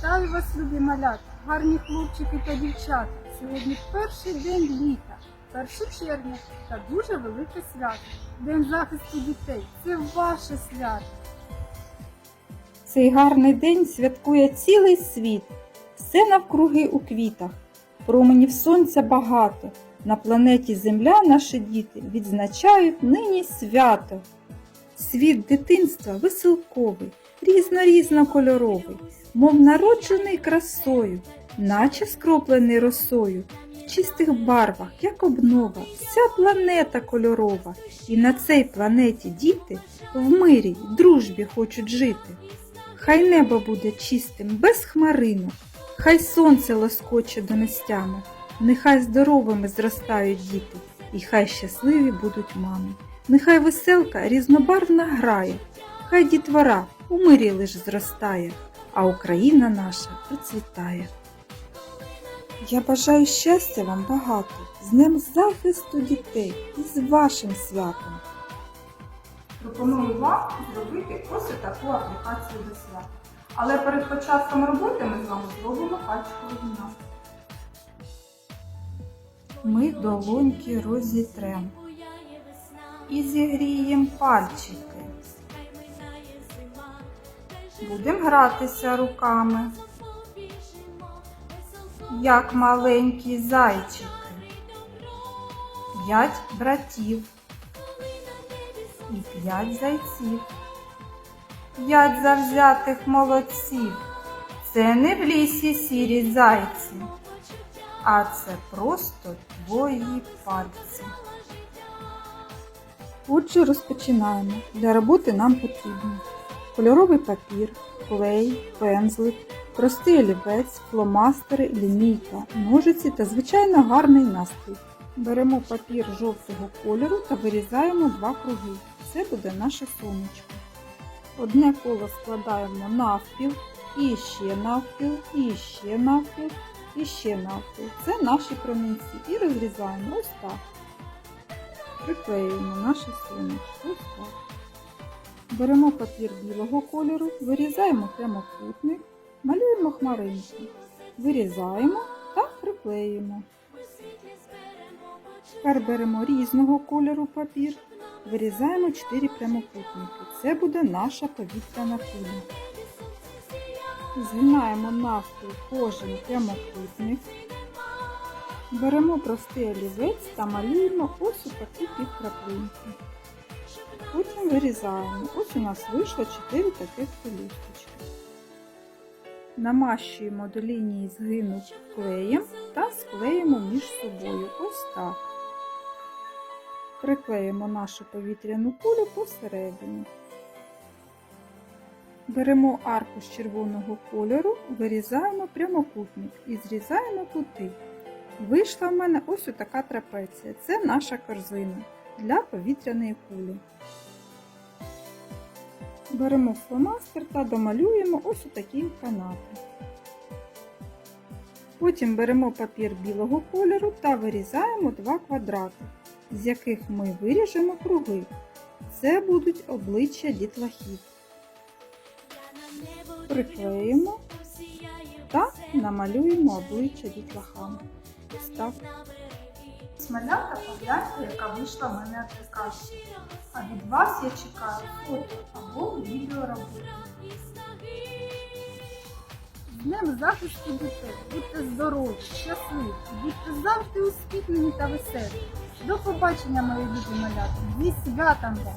Вітаю вас, любі малята, гарні хлопчики та дівчата. Сьогодні перший день літа, 1 червня та дуже велике свято. День захисту дітей. Це ваше свято. Цей гарний день святкує цілий світ, все навкруги у квітах. Променів сонця багато. На планеті Земля наші діти відзначають нині свято. Світ дитинства веселковий, різно-різнокольоровий, мов народжений красою, наче скроплений росою, в чистих барвах, як обнова, вся планета кольорова, і на цій планеті діти в мирі дружбі хочуть жити. Хай небо буде чистим, без хмаринок, хай сонце лоскоче донестями, нехай здоровими зростають діти, і хай щасливі будуть мами. Нехай веселка різнобарвна грає, хай дітвора у мирі лиш зростає, а Україна наша процвітає. Я бажаю щастя вам багато, з Днем захисту дітей і з вашим святом. Пропоную вам зробити ось таку аплікацію до свята. Але перед початком роботи ми з вами зробимо пальчикову гімнастику. Ми долоньки розітрем і зігрієм пальчики. Будемо гратися руками, як маленькі зайчики. П'ять братів і п'ять зайців. П'ять завзятих молодців. Це не в лісі сірі зайці, а це просто твої пальці. Отже, розпочинаємо. Для роботи нам потрібно кольоровий папір, клей, пензлик, простий олівець, фломастери, лінійка, ножиці та, звичайно, гарний настрій. Беремо папір жовтого кольору та вирізаємо два круги. Це буде наше сонечко. Одне коло складаємо навпіл, і ще навпіл, і ще навпіл, і ще навпіл. Це наші промінці. І розрізаємо ось так. Приклеюємо наше сонечко. Ось так. Беремо папір білого кольору, вирізаємо прямокутник, малюємо хмаринку, вирізаємо та приклеюємо. Тепер беремо різного кольору папір, вирізаємо 4 прямокутники. Це буде наша повітряна куля. Згинаємо навпіл кожен прямокутник. Беремо простий олівець та малюємо ось у таку підкраплинку. Потім вирізаємо. Ось у нас вийшло 4 таких пелюсточки. Намащуємо до лінії згину клеєм та склеїмо між собою. Ось так. Приклеїмо нашу повітряну кулю посередині. Беремо аркуш червоного кольору, вирізаємо прямокутник і зрізаємо кути. Вийшла в мене ось така трапеція. Це наша корзина для повітряної кулі. Беремо фломастер та домалюємо ось такі канати. Потім беремо папір білого кольору та вирізаємо два квадрати, з яких ми виріжемо круги. Це будуть обличчя дітлахів. Приклеїмо та намалюємо обличчя дітлахам. Ось Смалята, погляньте, яка вийшла в мене каші. А від вас я чекаю фото або відео роботи. З Днем захисту дітей. Будьте здорові, щасливі, будьте завжди усміхнені та веселі. До побачення, мої любі малята. Зі святом вас!